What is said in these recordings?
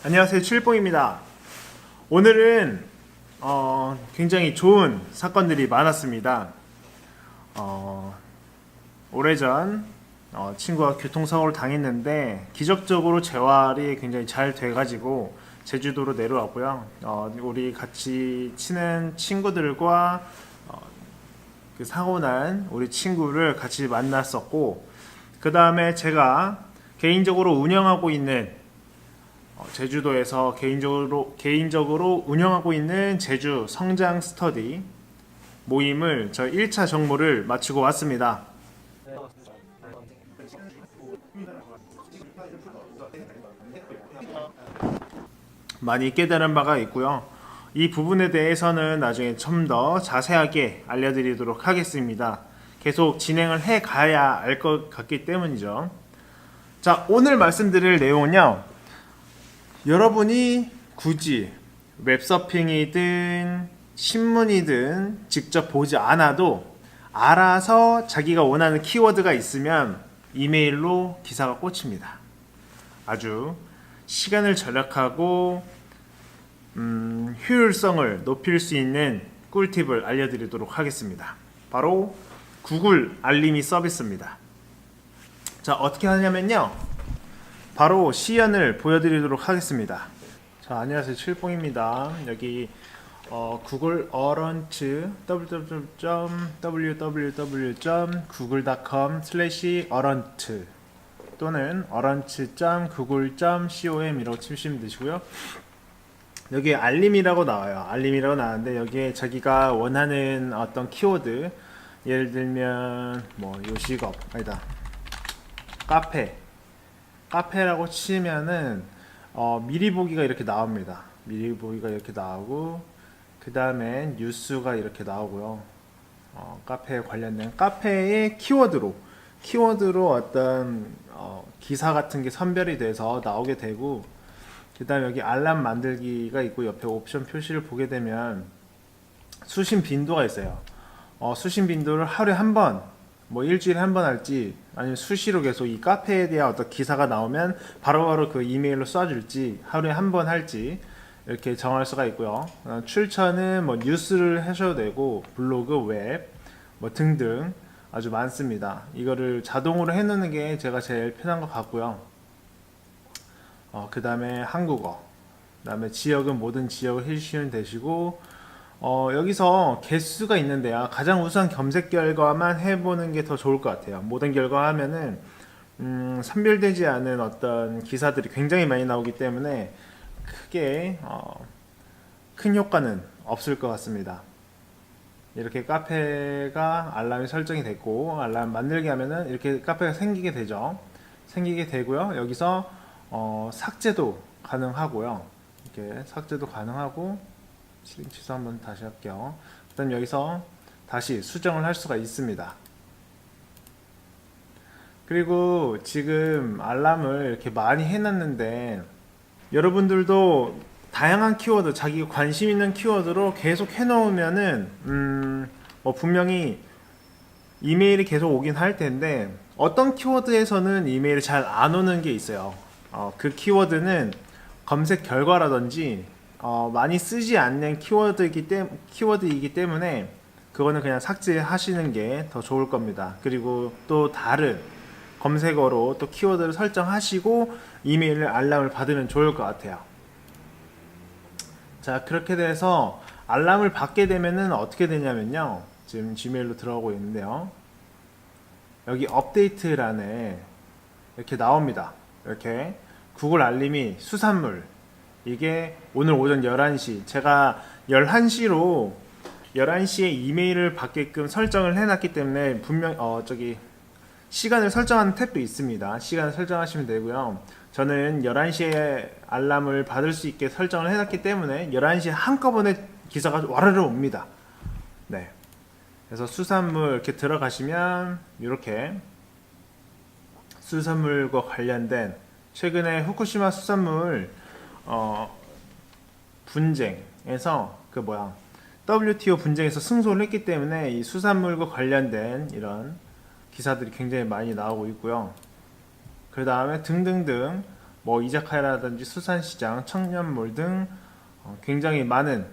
안녕하세요 칠봉입니다. 오늘은 어, 굉장히 좋은 사건들이 많았습니다. 어, 오래전 어, 친구가 교통사고를 당했는데 기적적으로 재활이 굉장히 잘 돼가지고 제주도로 내려왔고요. 어, 우리 같이 친한 친구들과 어, 그 사고 난 우리 친구를 같이 만났었고 그 다음에 제가 개인적으로 운영하고 있는 어, 제주도에서 개인적으로 개인적으로 운영하고 있는 제주 성장 스터디 모임을 저 1차 정모를 마치고 왔습니다. 많이 깨달은 바가 있고요. 이 부분에 대해서는 나중에 좀 더 자세하게 알려드리도록 하겠습니다. 계속 진행을 해 가야 알 것 같기 때문이죠. 자, 오늘 말씀드릴 내용은요. 여러분이 굳이 웹서핑이든 신문이든 직접 보지 않아도 알아서 자기가 원하는 키워드가 있으면 이메일로 기사가 꽂힙니다. 아주 시간을 절약하고 음, 효율성을 높일 수 있는 꿀팁을 알려드리도록 하겠습니다. 바로 구글 알림이 서비스입니다. 자, 어떻게 하냐면요. 바로 시연을 보여드리도록 하겠습니다. 자, 안녕하세요. 칠봉입니다. 여기 어, 구글 어런츠 www.google.com/어런트 또는 어런츠.google.com이라고 치시면 되시고요. 여기 알림이라고 나와요. 알림이라고 나왔는데 여기에 자기가 원하는 어떤 키워드 예를 들면 뭐 요식업 아니다 카페 카페라고 치면은 어, 미리 보기가 이렇게 나옵니다. 미리 보기가 이렇게 나오고 그 다음에 뉴스가 이렇게 나오고요. 어, 카페에 관련된 카페의 키워드로 키워드로 어떤 어, 기사 같은 게 선별이 돼서 나오게 되고 그 다음에 여기 알람 만들기가 있고 옆에 옵션 표시를 보게 되면 수신 빈도가 있어요. 어, 수신 빈도를 하루에 한 번, 뭐 일주일에 한 번 할지, 아니면 수시로 계속 이 카페에 대한 어떤 기사가 나오면 바로바로 그 이메일로 쏴줄지, 하루에 한 번 할지, 이렇게 정할 수가 있고요. 어, 출처는 뭐 뉴스를 하셔도 되고, 블로그, 웹, 뭐 등등 아주 많습니다. 이거를 자동으로 해놓는 게 제가 제일 편한 것 같고요. 어, 그 다음에 한국어, 그 다음에 지역은 모든 지역을 해주시면 되시고, 어, 여기서 개수가 있는데요. 가장 우선 검색 결과만 해보는 게 더 좋을 것 같아요. 모든 결과 하면은, 음, 선별되지 않은 어떤 기사들이 굉장히 많이 나오기 때문에 크게, 어, 큰 효과는 없을 것 같습니다. 이렇게 카페가 알람이 설정이 됐고, 알람 만들게 하면은 이렇게 카페가 생기게 되죠. 생기게 되고요. 여기서, 어, 삭제도 가능하고요. 이렇게 삭제도 가능하고, 실행 취소 한번 다시 할게요. 그다음 여기서 다시 수정을 할 수가 있습니다. 그리고 지금 알람을 이렇게 많이 해놨는데 여러분들도 다양한 키워드, 자기가 관심 있는 키워드로 계속 해놓으면은 음, 뭐 분명히 이메일이 계속 오긴 할 텐데 어떤 키워드에서는 이메일이 잘 안 오는 게 있어요. 어, 그 키워드는 검색 결과라든지 어, 많이 쓰지 않는 키워드이기, 때, 키워드이기 때문에 그거는 그냥 삭제하시는 게 더 좋을 겁니다. 그리고 또 다른 검색어로 또 키워드를 설정하시고 이메일 알람을 받으면 좋을 것 같아요. 자, 그렇게 돼서 알람을 받게 되면은 어떻게 되냐면요. 지금 지메일로 들어가고 있는데요. 여기 업데이트란에 이렇게 나옵니다. 이렇게 구글 알림이 수산물 이게 오늘 오전 11시 제가 11시로 11시에 이메일을 받게끔 설정을 해놨기 때문에 분명 어 저기 시간을 설정하는 탭도 있습니다. 시간을 설정하시면 되고요. 저는 11시에 알람을 받을 수 있게 설정을 해놨기 때문에 11시에 한꺼번에 기사가 와르르 옵니다. 네. 그래서 수산물 이렇게 들어가시면 이렇게 수산물과 관련된 최근에 후쿠시마 수산물 어, 분쟁에서 그 뭐야 WTO 분쟁에서 승소를 했기 때문에 이 수산물과 관련된 이런 기사들이 굉장히 많이 나오고 있고요. 그 다음에 등등등 뭐 이자카야라든지 수산시장, 청년몰 등 어, 굉장히 많은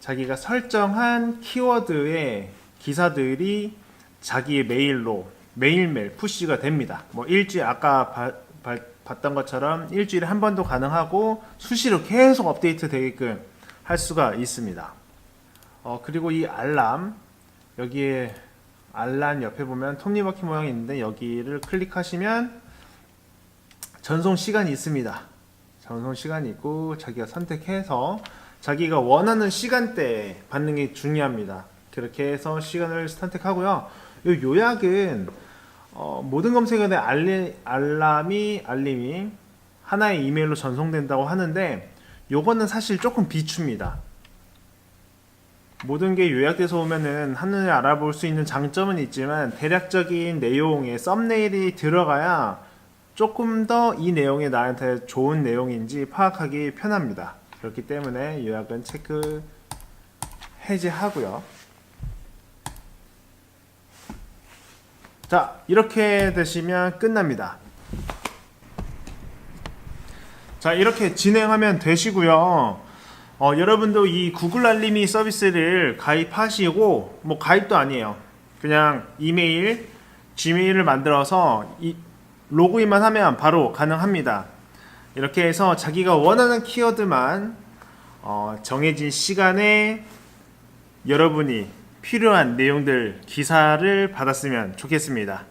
자기가 설정한 키워드의 기사들이 자기의 메일로 매일매일 푸시가 됩니다. 뭐 일주일 아까 바- 바- 봤던 것처럼 일주일에 한 번도 가능하고 수시로 계속 업데이트 되게끔 할 수가 있습니다. 어, 그리고 이 알람 여기에 알람 옆에 보면 톱니바퀴 모양이 있는데 여기를 클릭하시면 전송 시간이 있습니다. 전송 시간이 있고 자기가 선택해서 자기가 원하는 시간대에 받는 게 중요합니다. 그렇게 해서 시간을 선택하고요. 이 요약은 어, 모든 검색어에 알리, 알람이 알림이 하나의 이메일로 전송된다고 하는데 요거는 사실 조금 비춥니다. 모든 게 요약돼서 오면은 한눈에 알아볼 수 있는 장점은 있지만 대략적인 내용에 썸네일이 들어가야 조금 더 이 내용이 나한테 좋은 내용인지 파악하기 편합니다. 그렇기 때문에 요약은 체크 해제하고요. 자, 이렇게 되시면 끝납니다. 자, 이렇게 진행하면 되시고요. 어, 여러분도 이 구글 알림이 서비스를 가입하시고, 뭐 가입도 아니에요. 그냥 이메일, 지메일을 만들어서 이, 로그인만 하면 바로 가능합니다. 이렇게 해서 자기가 원하는 키워드만 어, 정해진 시간에 여러분이 필요한 내용들 기사를 받았으면 좋겠습니다.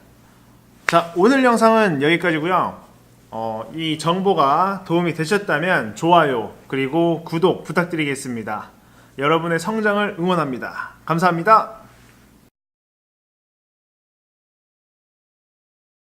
자, 오늘 영상은 여기까지고요. 어, 이 정보가 도움이 되셨다면 좋아요 그리고 구독 부탁드리겠습니다. 여러분의 성장을 응원합니다. 감사합니다.